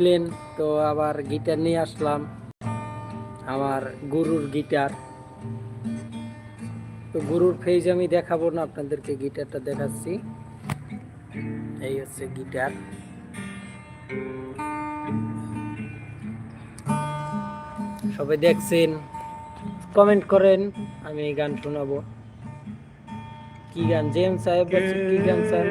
Plane তো আবার guitar নিয়ে আসলাম, আমার গুরুর গিটার। তো গুরুর ফেজ আমি দেখাবো না, আপনাদেরকে গিটারটা দেখাচ্ছি। এই হচ্ছে গিটার। সবাই দেখছেন, কমেন্ট করেন, আমি গান শোনাবো। কি গান? জেমস সাহেব কি গান স্যার?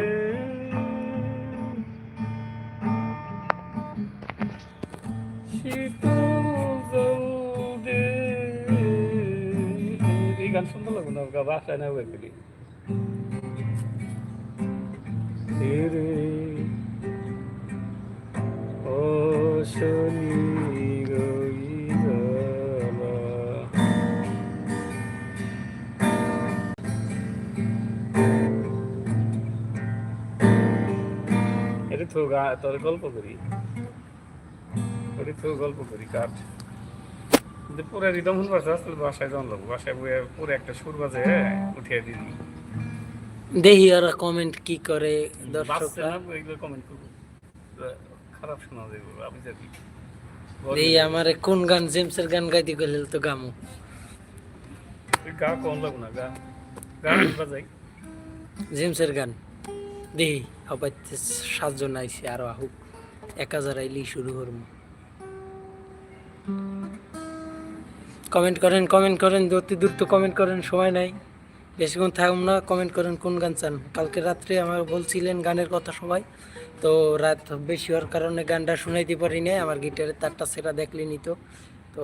এই গান সুন্দর লাগবে না? বাসায় না করি তেরে ও শনি এটা তো তোর গল্প করি। করি তো গল্প করি কাঠ। কিন্তু পুরো রিদম আসলে বাসায় লাগবো। বাসায় বইয়ে পুরো একটা সুর বাজে উঠিয়ে দিই। দেখি ওরা কমেন্ট কি করে বাচ্চা দর্শকরা এগুলো কমেন্ট করব। খারাপ শোনা যাবে আমি জানি। এই আমার কোন গান জেমসের গান গাইতে গেলে তো গামু। গা কম লাগবো না গা। গা বাজাই। জেমসের গান। দেখি সবাই সাতজন আইসে আরও আহুক। এক হাজার আইলি শুরু করব। কমেন্ট করেন কমেন্ট করেন, অতি দ্রুত কমেন্ট করেন, সময় নাই। বেশিক্ষণ থাকুন না কমেন্ট করেন কোন গান চান। কালকে রাত্রে আমার বলছিলেন গানের কথা সবাই, তো রাত বেশি হওয়ার কারণে গানটা শুনাইতে পারি নাই। আমার গিটারের তারটা সেটা দেখলেনি তো। তো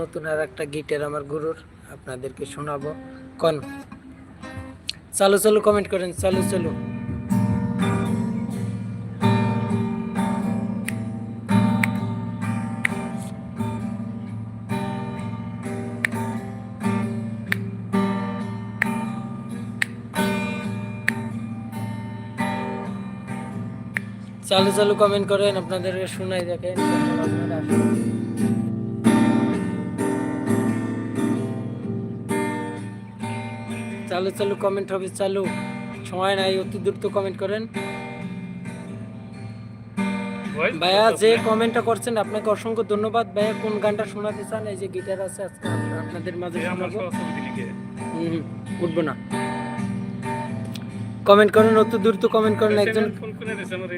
নতুন আর একটা গিটার আমার গুরুর, আপনাদেরকে শোনাবো। কন? চালু চালু কমেন্ট করেন, চালু চালু। চালু চালু কমেন্ট করেন আপনাদেরকে শোনাই দেখেন চালু চালু কমেন্ট হবে চালু। সময় নাই অতি দ্রুত কমেন্ট করেন। ভাইয়া যে কমেন্টটা করছেন আপনাকে অসংখ্য ধন্যবাদ। ভাইয়া কোন গানটা শোনাতে চান? এই যে গিটার আছে আজকে আপনাদের মাঝে শোনাবো। উঠবো না। কমেন্ট করেন অতি দ্রুত কমেন্ট করেন একজন ফোন করে দিয়েছে আমারে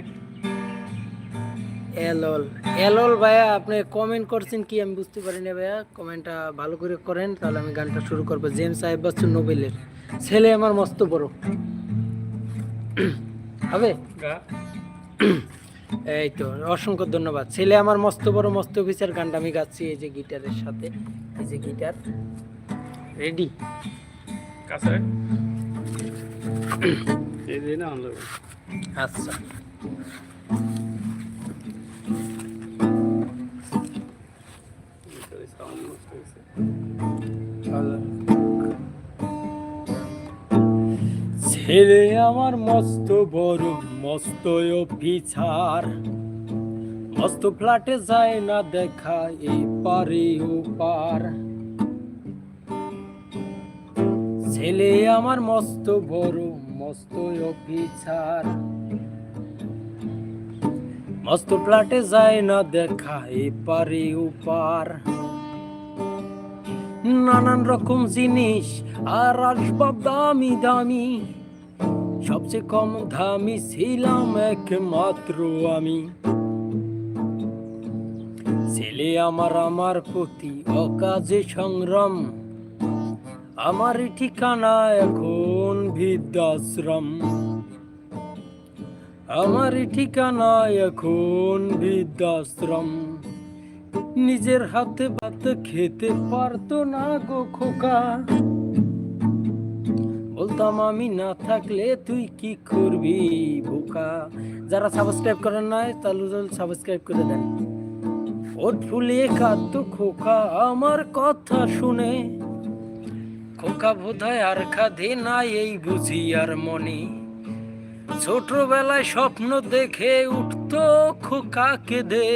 এলল এলল ভাইয়া আপনি কমেন্ট করছেন কি আমি বুঝতে পারি না ভাইয়া। কমেন্টটা ভালো করে করেন তাহলে আমি গানটা শুরু করব। জেমস সাহেব বচ্চন নোবেলের। ছেলে আমার মস্ত বড়। হবে? এই তো অসংখ্য ধন্যবাদ। ছেলে আমার মস্ত বড় মস্ত অফিসের গানটা আমি গাচ্ছি এই যে গিটারের সাথে। এই যে গিটার। রেডি কাছে। আচ্ছা। ছেলে আমার মস্ত বড় মস্ত অফিসার মস্ত ফ্ল্যাটে যায় না দেখা এই পারে ও পার। ছেলে আমার মস্ত বড় মস্ত অফিসার মস্ত ফ্ল্যাটে যায় না দেখা, এ পারে ও পার। নানান রকম জিনিস, আর আসবাব দামি দামি। সবচেয়ে কম দামি ছিলাম একমাত্র আমি। ছেলে আমার আমার প্রতি অকাজে সংগ্রাম। আমার ঠিকানা এখন বৃদ্ধাশ্রম। আমার ঠিকানা এখন বৃদ্ধাশ্রম। নিজের হাতে ভাত খেতে পারতো না গো খোকা। বলতাম আমি না থাকলে তুই কি করবি বোকা? যারা সাবস্ক্রাইব করেন নাই, তাহলে সাবস্ক্রাইব করে দেন। ওট ফুলিয়ে খাদ্য খোকা আমার কথা শুনে। খোকা বোধহয় আর খাধে না এই বুঝি আর মনে। ছোটবেলায় স্বপ্ন দেখে উঠতো খোকা কেঁদে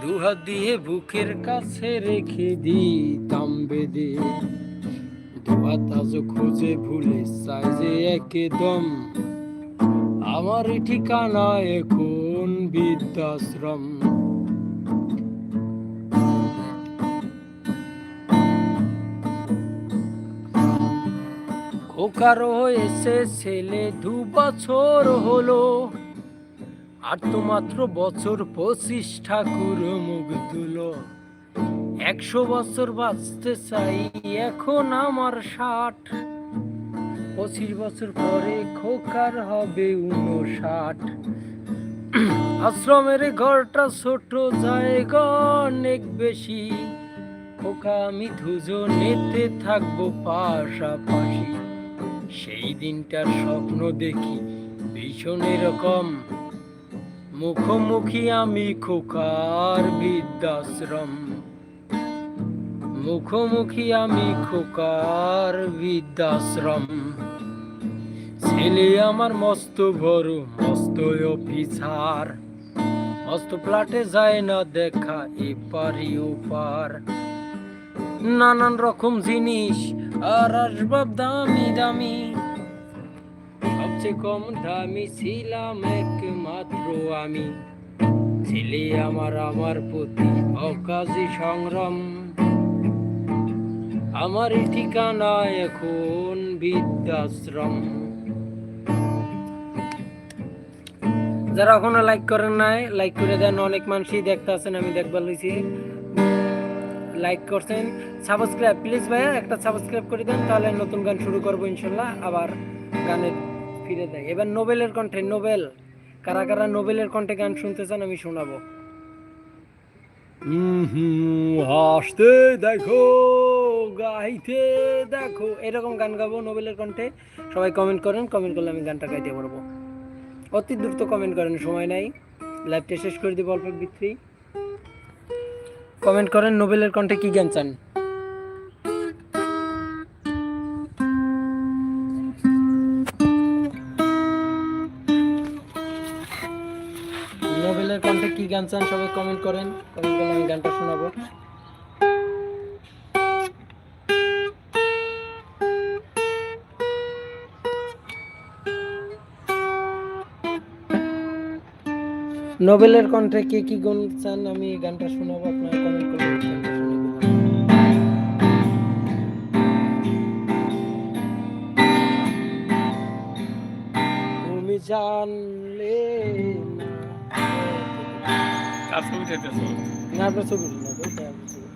দুহাত দিয়ে বুকের কাছে রেখে দিতাম বেদে। দুহাত খুঁজে ভুলে যে একদম। আমার ঠিকানা এখন বৃদ্ধাশ্রম। খোকার হয়েছে ছেলে দু বছর হলো, আর তো মাত্র বছর পঁচিশ ঠাকুর মুখ দুলো একশো বছর বাঁচতে চাই, এখন আমার ষাট। পঁচিশ বছর পরে খোকার হবে উনষাট আশ্রমের ঘরটা ছোট, জায়গা অনেক বেশি। খোকা, আমি দুজনেতে থাকব পাশাপাশি। সেই দিনটার স্বপ্ন দেখি ভীষণ এরকম। মুখোমুখি আমি খোকার বৃদ্ধাশ্রম। মুখোমুখি আমি খোকার বৃদ্ধাশ্রম। ছেলে আমার মস্ত বড় মস্ত অফিসার। মস্ত প্লাটে যায় না দেখা এপারি ওপার। নানান রকম জিনিস, আর আসবাব দামি দামি। সবচেয়ে কম দামি ছিলাম একমাত্র আমি। ছেলে আমার আমার প্রতি অকাজী সংগ্রাম। আমার ঠিকানা এখন বৃদ্ধাশ্রম। যারা এখনও লাইক করেন নাই লাইক করে দেন। অনেক মানুষই দেখতে আছেন আমি দেখবার লইছি। লাইক করছেন। সাবস্ক্রাইব প্লিজ ভাইয়া, একটা সাবস্ক্রাইব করে দেন, তাহলে নতুন গান শুরু করব ইনশাল্লাহ, আবার গানের ফিরে দেয় এবার নোবেলের কণ্ঠে নোবেল কারা কারা নোবেলের কণ্ঠে গান শুনতে চান, আমি শোনাবো। হাসতে দেখো। গাইতে, দেখো, এরকম গান গাবো, নোবেলের কণ্ঠে। সবাই কমেন্ট করেন কমেন্ট করলে আমি গানটা গাইতে পারব। অতি দ্রুত কমেন্ট করেন, সময় নাই। লাইভটা শেষ করে দিব অল্প বিক্রি কমেন্ট করেন, নোবেলের কণ্ঠে কি গান চান? নোবেলের কণ্ঠে কি গান চান, সবাই কমেন্ট করেন। কমেন্ট করলে আমি গানটা শোনাবো। নোবেলের কণ্ঠে কে কি গান চান আমি এই গানটা শোনাবো আপনারা কমেন্ট দেবো। তুমি জানলে না কার ছবি আপনার ছবি।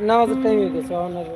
নামাজের টাইম হয়ে গেছে এখন আর